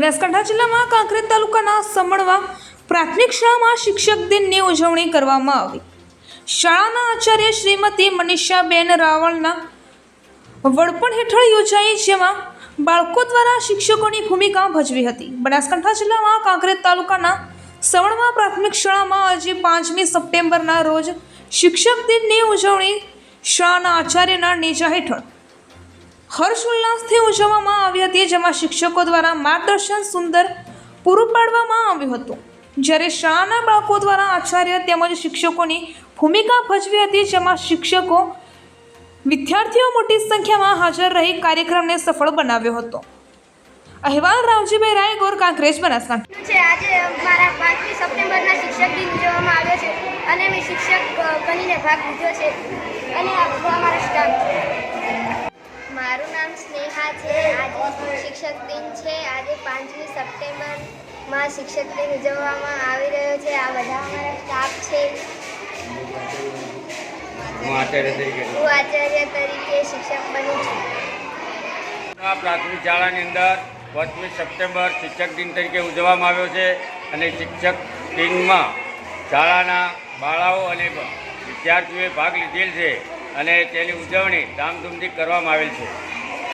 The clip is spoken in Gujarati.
બનાસકાંઠા જિલ્લામાં કાંકરેજ તાલુકાના સમણવા પ્રાથમિક શાળામાં શિક્ષક દિનની ઉજવણી કરવામાં આવી. શાળાના આચાર્ય શ્રીમતી મનીષાબેન રાવળના વડપણ હેઠળ યોજાઈ જેમાં બાળકો દ્વારા શિક્ષકોની ભૂમિકા ભજવી હતી. બનાસકાંઠા જિલ્લામાં કાંકરેજ તાલુકાના સવણમાં પ્રાથમિક શાળામાં આજે પાંચમી સપ્ટેમ્બરના રોજ શિક્ષક દિનની ઉજવણી શાળાના આચાર્યના નેજા હેઠળ હર્ષ ઉલ્લાસથી ઉજવવામાં આવી હતી, જેમાં શિક્ષકો દ્વારા માર્ગદર્શન સુંદર પૂરું પાડવામાં આવ્યું હતું. જ્યારે શાળાના બાળકો દ્વારા આચાર્ય તેમજ શિક્ષકોની ભૂમિકા ભજવી હતી, જેમાં શિક્ષકો વિદ્યાર્થીઓ મોટી સંખ્યામાં હાજર રહી કાર્યક્રમને સફળ બનાવ્યો હતો. અહેવાલ રાવજીભાઈ રાય ગોર કાંકરેજ બનાસકાંઠા. છે, આજે મારા પાંચમી સપ્ટેમ્બરના શિક્ષક દિન ઉજવવામાં આવ્યો છે અને મેં શિક્ષક બનીને ભાગ લીધો છે અને આ સ્ટાફ છે મારું નામ છે. આજે શિક્ષક દિન છે. આજે પાંચમી સપ્ટેમ્બરમાં શિક્ષક દિન ઉજવવામાં આવી રહ્યો છે. આ બધા અમારા સ્ટાફ છે. હું આચાર્ય તરીકે શિક્ષક બની છું. આ પ્રાથમિક શાળાની અંદર પાંચમી સપ્ટેમ્બર શિક્ષક દિન તરીકે ઉજવવામાં આવ્યો છે અને શિક્ષક દિનમાં શાળાના બાળાઓ અને વિદ્યાર્થીઓએ ભાગ લીધેલ છે અને તેની ઉજવણી ધામધૂમથી કરવામાં આવેલ છે.